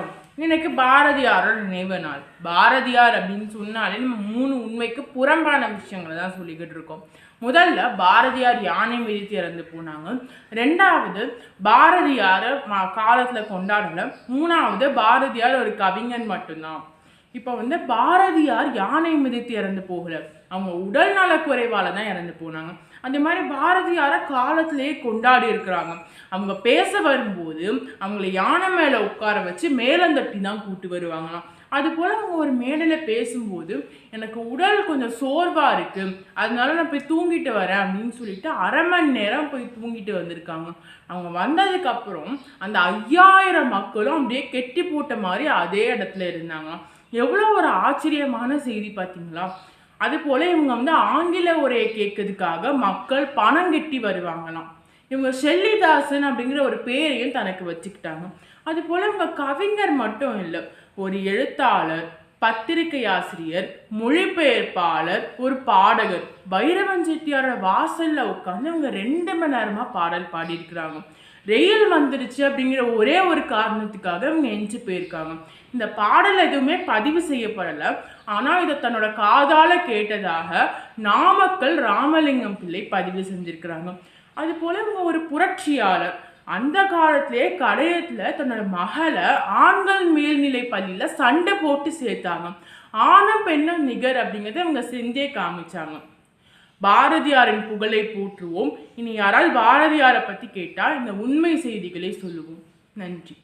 வணக்கம். இன்னைக்கு பாரதியாரோட நினைவு நாள். பாரதியார் அப்படின்னு சொன்னாலே நம்ம மூணு உண்மைக்கு புறம்பான விஷயங்களை தான் சொல்லிக்கிட்டு இருக்கோம். முதல்ல பாரதியார் யானை மிதித்து இறந்து போனாங்க. ரெண்டாவது பாரதியார் காலத்தில் கொண்டாடல. மூணாவது பாரதியார் ஒரு கவிஞன் மட்டும்தான். இப்போ வந்து பாரதியார் யானை மிதித்து இறந்து போகல. அவங்க உடல் நலக்குறைவால் தான் இறந்து போனாங்க. அந்த மாதிரி பாரதியாரை காலத்திலேயே கொண்டாடி இருக்கிறாங்க. அவங்க பேச வரும்போது அவங்கள யானை மேலே உட்கார வச்சு மேலந்தட்டி தான் கூட்டு வருவாங்களாம். அது போல் அவங்க ஒரு மேடையில் பேசும்போது எனக்கு உடல் கொஞ்சம் சோர்வாக இருக்குது அதனால நான் போய் தூங்கிட்டு வரேன். அப்படின்னு சொல்லிட்டு அரை மணி நேரம் போய் தூங்கிட்டு வந்திருக்காங்க. அவங்க வந்ததுக்கப்புறம் அந்த ஐயாயிரம் மக்களும் அப்படியே கெட்டி போட்ட மாதிரி அதே இடத்துல இருந்தாங்க. எவ்வளோ ஒரு ஆச்சரியமான செய்தி பார்த்தீங்களா? அது போல் இவங்க வந்து ஆங்கில உரையை கேட்கறதுக்காக மக்கள் பணம் கட்டி வருவாங்களாம். இவங்க ஷெல்லிதாசன் அப்படிங்கிற ஒரு பேரையும் தனக்கு வச்சுக்கிட்டாங்க. அது போல் இவங்க கவிஞர் மட்டும் இல்லை ஒரு எழுத்தாளர் பத்திரிகை ஆசிரியர் மொழிபெயர்ப்பாளர் ஒரு பாடகர் பைரவன் செட்டியாரோட வாசலில் உட்காந்து இவங்க ரெண்டு மணி நேரமாக பாடல் பாடியிருக்கிறாங்க. ரெயில் வந்துருச்சு அப்படிங்கிற ஒரே ஒரு காரணத்துக்காக இவங்க எஞ்சி போயிருக்காங்க. இந்த பாடல் எதுவுமே பதிவு செய்யப்படலை. ஆனால் இதை தன்னோட காதால கேட்டதாக நாமக்கல் ராமலிங்கம் பிள்ளை பதிவு செஞ்சிருக்கிறாங்க. அது போல இவங்க ஒரு புரட்சியாளர். அந்த காலத்திலே கடையத்தில் தன்னோட மகளை ஆண்கள் மேல்நிலை பள்ளியில் சண்டை போட்டு சேர்த்தாங்க. ஆணும் பெண்ணும் நிகர் அப்படிங்கிறத இவங்க செஞ்சே காமிச்சாங்க. பாரதியாரின் புகழை போற்றுவோம். இனி யாரால் பாரதியாரை பற்றி கேட்டால் இந்த உண்மை செய்திகளை சொல்லுவோம். நன்றி.